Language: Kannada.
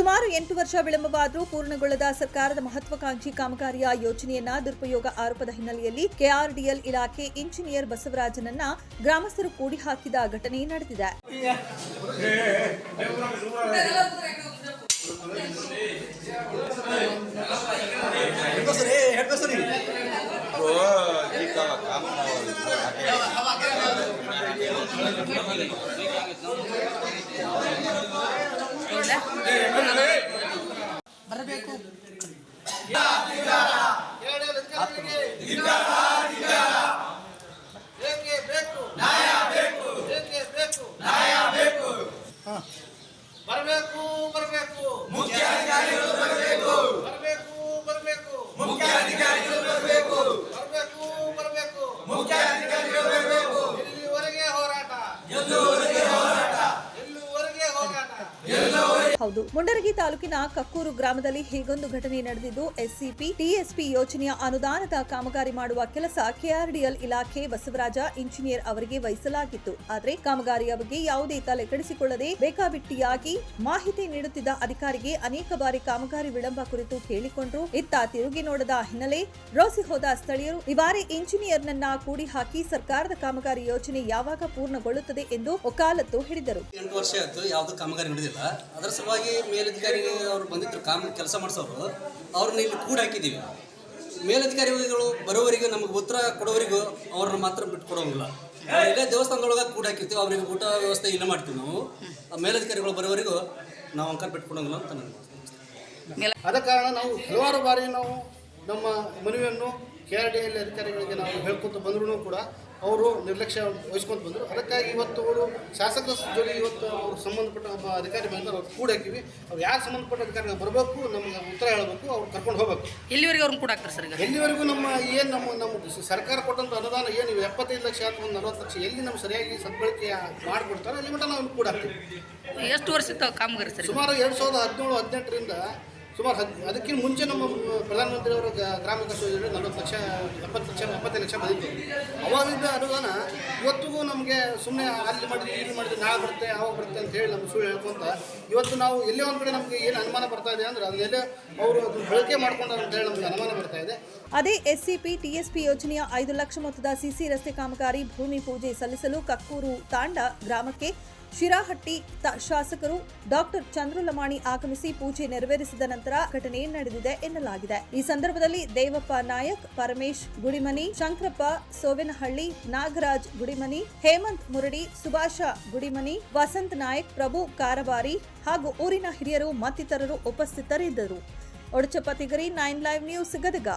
ಸುಮಾರು ಎಂಟು ವರ್ಷ ವಿಳಂಬವಾದರೂ ಪೂರ್ಣಗೊಳ್ಳದ ಸರ್ಕಾರದ ಮಹತ್ವಾಕಾಂಕ್ಷಿ ಕಾಮಗಾರಿಯ ಯೋಜನೆಯನ್ನ ದುರುಪಯೋಗ ಆರೋಪದ ಹಿನ್ನೆಲೆಯಲ್ಲಿ ಕೆಆರ್ಡಿಎಲ್ ಇಲಾಖೆ ಇಂಜಿನಿಯರ್ ಬಸವರಾಜನನ್ನ ಗ್ರಾಮಸ್ಥರು ಕೂಡಿ ಹಾಕಿದ ಘಟನೆ ನಡೆದಿದೆ ಹೆಡ್ಬಸ್ರಿ ಹೆಡ್ಬಸ್ರಿ ಈಗ ಕಾಮ ಬರಬೇಕು. ಬರಬೇಕು ಬರಬೇಕು ಮುಖ್ಯ ಅಧಿಕಾರಿಗಳು ಬರಬೇಕು ಹೌದು. ಮುಂಡರಗಿ ತಾಲೂಕಿನ ಕಕ್ಕೂರು ಗ್ರಾಮದಲ್ಲಿ ಹೀಗೊಂದು ಘಟನೆ ನಡೆದಿದ್ದು, ಎಸ್ಸಿಪಿ ಟಿಎಸ್ಪಿ ಯೋಜನೆಯ ಅನುದಾನದ ಕಾಮಗಾರಿ ಮಾಡುವ ಕೆಲಸ ಕೆಆರ್ಡಿಎಲ್ ಇಲಾಖೆ ಬಸವರಾಜ ಇಂಜಿನಿಯರ್ ಅವರಿಗೆ ವಹಿಸಲಾಗಿತ್ತು. ಆದರೆ ಕಾಮಗಾರಿಯ ಬಗ್ಗೆ ಯಾವುದೇ ತಲೆ ಕೆಡಿಸಿಕೊಳ್ಳದೆ ಬೇಕಾಬಿಟ್ಟಿಯಾಗಿ ಮಾಹಿತಿ ನೀಡುತ್ತಿದ್ದ ಅಧಿಕಾರಿಗೆ ಅನೇಕ ಬಾರಿ ಕಾಮಗಾರಿ ವಿಳಂಬ ಕುರಿತು ಕೇಳಿಕೊಂಡರು. ಇತ್ತ ತಿರುಗಿ ನೋಡದ ಹಿನ್ನೆಲೆ ರೋಸಿ ಹೋದ ಸ್ಥಳೀಯರು, ಈ ಬಾರಿ ಇಂಜಿನಿಯರ್ನನ್ನ ಕೂಡಿ ಹಾಕಿ ಸರ್ಕಾರದ ಕಾಮಗಾರಿ ಯೋಜನೆ ಯಾವಾಗ ಪೂರ್ಣಗೊಳ್ಳುತ್ತದೆ? ಎಂದು ಒಕಾಲತ್ತು ಹಿಡಿದರು ಎಂಟು ವರ್ಷ ಆಯ್ತು, ಯಾವುದು ಕಾಮಗಾರಿ ನಡೆದಿಲ್ಲ. ಅದರ ಸಲುವಾಗಿ ಮೇಲಧಿಕಾರಿ ಅವ್ರು ಬಂದಿದ್ರು ಕಾಮ ಕೆಲಸ ಮಾಡಿಸೋರು ಅವ್ರನ್ನ ಇಲ್ಲಿ ಕೂಡ ಹಾಕಿದ್ದೀವಿ. ಮೇಲಧಿಕಾರಿಗಳು ಬರೋವರೆಗೂ ನಮಗೆ ಉತ್ತರ ಕೊಡೋವರೆಗೂ ಅವ್ರನ್ನ ಮಾತ್ರ ಬಿಟ್ಕೊಡೋಂಗಿಲ್ಲ. ಇಲ್ಲೇ ದೇವಸ್ಥಾನದೊಳಗೆ ಕೂಡ ಹಾಕಿರ್ತೀವಿ ಅವ್ರಿಗೆ ಊಟ ವ್ಯವಸ್ಥೆ ಇಲ್ಲ ಮಾಡ್ತೀವಿ ನಾವು. ಆ ಮೇಲಧಿಕಾರಿಗಳು ಬರೋವರೆಗೂ ನಾವು ಅಂಕ ಬಿಟ್ಕೊಡೋಂಗಿಲ್ಲ ಅಂತ ನನಗೆ ಅದ ಕಾರಣ ನಾವು ಹಲವಾರು ಬಾರಿ ನಾವು ನಮ್ಮ ಮನವಿಯನ್ನು ಕೆ ಆರ್ ಡಿ ಎಲ್ ಅಧಿಕಾರಿಗಳಿಗೆ ನಾವು ಹೇಳ್ಕೊತ ಬಂದರೂ ಕೂಡ ಅವರು ನಿರ್ಲಕ್ಷ್ಯ ವಹಿಸ್ಕೊಂಡು ಬಂದರು. ಅದಕ್ಕಾಗಿ ಇವತ್ತು ಅವರು ಶಾಸಕರ ಜೊತೆ ಇವತ್ತು ಅವರು ಸಂಬಂಧಪಟ್ಟ ಒಬ್ಬ ಅಧಿಕಾರಿ ಬಂದರೆ ಅವ್ರು ಕೂಡ ಹಾಕಿವಿ ಅವ್ರು ಯಾರು ಸಂಬಂಧಪಟ್ಟ ಅಧಿಕಾರಿಗಳು ಬರಬೇಕು ನಮಗೆ ಉತ್ತರ ಹೇಳಬೇಕು ಅವ್ರು ಕರ್ಕೊಂಡು ಹೋಗಬೇಕು. ಇಲ್ಲಿವರೆಗೂ ಅವ್ರನ್ನ ಕೂಡ ಹಾಕ್ತಾರೆ ಸರ್ ಇಲ್ಲಿವರೆಗೂ ಎಲ್ಲಿವರೆಗೂ ನಮ್ಮ ಏನು ನಮ್ಮ ನಮ್ಮ ಸರ್ಕಾರ ಕೊಟ್ಟಂಥ ಅನುದಾನ ಏನು ಇವು ಎಪ್ಪತ್ತೈದು ಲಕ್ಷ ಅಥವಾ ಒಂದು ನಲವತ್ತು ಲಕ್ಷ ಎಲ್ಲಿ ನಮ್ಮ ಸರಿಯಾಗಿ ಸದ್ಬಳಕೆ ಮಾಡಿಕೊಡ್ತಾರೆ ಅಲ್ಲಿ ಮಟ್ಟ ನಾವು ಕೂಡ ಹಾಕ್ತೀವಿ. ಎಷ್ಟು ವರ್ಷ ಕಾಮಗಾರಿ ಸರ್ ಸುಮಾರು ಎರಡು ಸಾವಿರದ ಹದಿನೇಳು ಹದಿನೆಂಟರಿಂದ ಸುಮಾರು ಹದ್, ಅದಕ್ಕಿಂತ ಮುಂಚೆ ನಮ್ಮ ಪ್ರಧಾನಮಂತ್ರಿಯವರ ಗ್ರಾಮ ವಿಕಾಸ ಯೋಜನೆ ನಲವತ್ತು ಲಕ್ಷ, ಎಪ್ಪತ್ತು ಲಕ್ಷ, ಎಪ್ಪತ್ತೈದು ಲಕ್ಷ ಬಂದಿತ್ತು. ಅವಾಗಿದ್ದ ಅನುದಾನ ಇವತ್ತಿಗೂ ನಮಗೆ ಸುಮ್ಮನೆ ಅಲ್ಲಿ ಮಾಡಿದ್ರೆ ಇಲ್ಲಿ ಮಾಡಿದ್ವಿ ನಾಳೆ ಬರುತ್ತೆ ಅವಾಗ ಬರುತ್ತೆ ಅಂತ ಹೇಳಿ ನಮ್ಮ ಸುಳ್ಳು ಹೇಳ್ಕೊಂತ, ಇವತ್ತು ನಾವು ಎಲ್ಲೇ ಒಂದು ಕಡೆ ನಮಗೆ ಏನು ಅನುಮಾನ ಬರ್ತಾ ಇದೆ ಅಂದರೆ ಅದನ್ನೆಲ್ಲ ಅವರು ಬಳಕೆ ಮಾಡ್ಕೊಂಡಾರ ಅಂತ ಹೇಳಿ ನಮಗೆ ಅನುಮಾನ ಬರ್ತಾ ಇದೆ. ಅದೇ ಎಸ್ಸಿಪಿ, ಟಿಎಸ್ಪಿ ಯೋಜನೆಯ ಐದು ಲಕ್ಷ ಮೊತ್ತದ ಸಿಸಿ ರಸ್ತೆ ಕಾಮಗಾರಿ ಭೂಮಿ ಪೂಜೆ ಸಲ್ಲಿಸಲು ಕಕ್ಕೂರು ತಾಂಡ ಗ್ರಾಮಕ್ಕೆ ಶಿರಾಹಟ್ಟಿ ಶಾಸಕರು ಡಾಕ್ಟರ್ ಚಂದ್ರಲಮಾಣಿ ಆಗಮಿಸಿ ಪೂಜೆ ನೆರವೇರಿಸಿದ ನಂತರ ಘಟನೆ ನಡೆದಿದೆ ಎನ್ನಲಾಗಿದೆ. ಈ ಸಂದರ್ಭದಲ್ಲಿ ದೇವಪ್ಪ ನಾಯಕ್, ಪರಮೇಶ್ ಗುಡಿಮನಿ, ಶಂಕರಪ್ಪ ಸೋವಿನಹಳ್ಳಿ, ನಾಗರಾಜ್ ಗುಡಿಮನಿ, ಹೇಮಂತ್ ಮುರಡಿ, ಸುಭಾಷ ಗುಡಿಮನಿ, ವಸಂತ್ ನಾಯಕ್, ಪ್ರಭು ಕಾರಬಾರಿ ಹಾಗೂ ಊರಿನ ಹಿರಿಯರು ಮತ್ತಿತರರು ಉಪಸ್ಥಿತರಿದ್ದರು. Odachappa Tigari, nine live news Gadag.